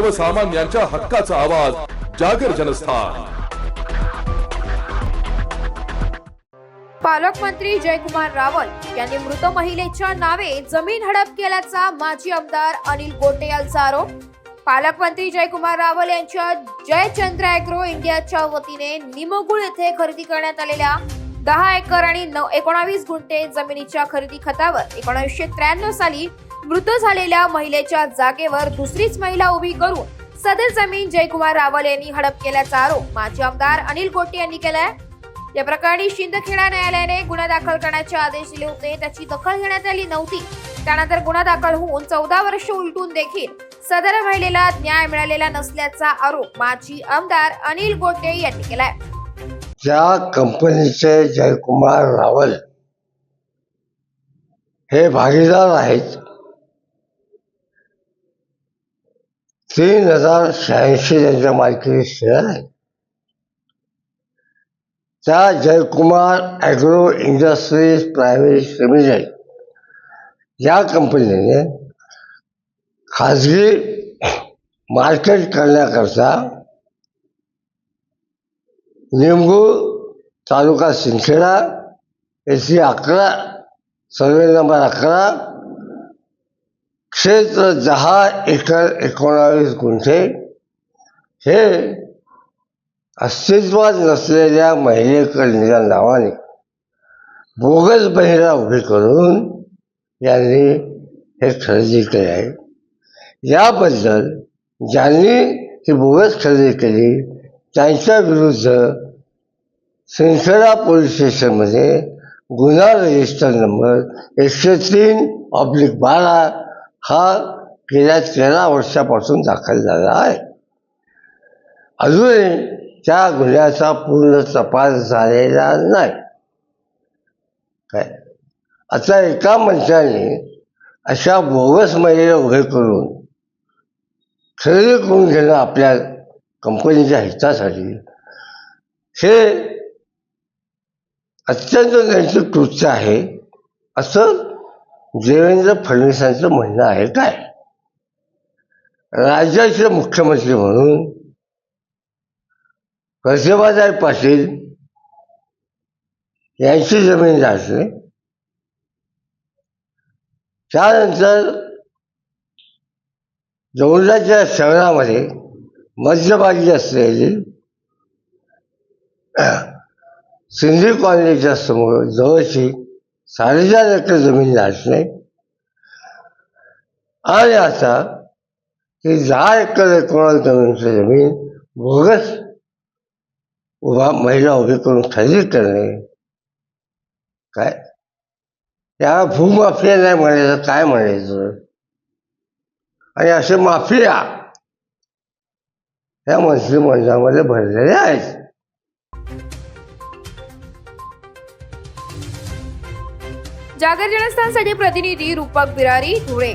सर्वसामान्यांच्या हक्काचा आवाज जागर जनस्थान. पालकमंत्री जयकुमार रावल यांनी मृत महिलेच्या नावे जमीन हडप केल्याचा माजी आमदार अनिल गोटे यांचा आरोप. पालकमंत्री जयकुमार रावल यांच्या जयचंद्र अॅग्रो इंडियाच्या वतीने निमगुळ येथे खरेदी करण्यात आलेल्या दहा एकर आणि नऊ एकोणावीस गुंठे जमिनीच्या खरेदी खतावर एकोणीसशे त्र्याण्णव साली मृत झालेल्या महिलेच्या जागेवर दुसरीच महिला उभी करून सदर जमीन जयकुमार रावल यांनी हडप केल्याचा आरोप माजी आमदार अनिल गोटे यांनी केलाय. या प्रकरणी शिंदखेडा न्यायालयाने गुन्हा दाखल करण्याचे आदेश दिले होते. त्याची दखल घेण्यात आली नव्हती. त्यानंतर गुन्हा दाखल होऊन चौदा वर्ष उलटून देखील सदर महिलेला न्याय मिळालेला नसल्याचा आरोप माजी आमदार अनिल गोटे यांनी केलाय. ज्या कंपनीचे जयकुमार रावल हे भागीदार आहेत तीन हजार शहाऐंशी त्यांच्या मालकीचे शेअर आहेत त्या Jaykumar agro industries private limited या कंपनीने खाजगी मार्केट करण्याकरता निंबू तालुका सिंदखेडा एसी अकरा सर्वे नंबर अकरा क्षेत्र दहा एकर एकोणावीस गुंठे हे अस्तित्वात नसलेल्या महिलेकडच्या नावाने बोगस बहिरा उभी करून यांनी हे खरेदी केले आहे. याबद्दल ज्यांनी ही बोगस खरेदी केली त्यांच्या विरुद्ध सिंखेडा पोलीस स्टेशनमध्ये गुन्हा रजिस्टर नंबर एकशे तीन ऑब्लिक बारा हा गेल्या तेरा वर्षापासून दाखल झाला आहे. अजूनही त्या गुन्ह्याचा पूर्ण तपास झालेला नाही. काय? आता एका मंचाने अशा बोगस महिलेला उभे करून खरेदी करून घेणं आपल्या कंपनीच्या हितासाठी हे अत्यंत नैतिक कृत्य आहे असं देवेंद्र फडणवीसांचं म्हणणं आहे काय? राज्याचे मुख्यमंत्री म्हणून प्रतिभाताई पाटील यांची जमीन जाते त्यानंतर जौलाच्या शहरामध्ये मध्यभागी असलेली सिंधी कॉलनीच्या समोर जवळची साडेचार एकर जमीन लाटणे आणि आता ही दहा एकर एकोणा जमीनची जमीन बोगस उभा महिला उभी करून खरेदी करणे. काय? या भूमाफिया नाही म्हणायचं काय म्हणायचं? आणि असे माफिया या मंत्रिमंडळामध्ये भरलेले आहेत. जागर जनस्थानसाठी प्रतिनिधी रूपक बिरारी धुळे.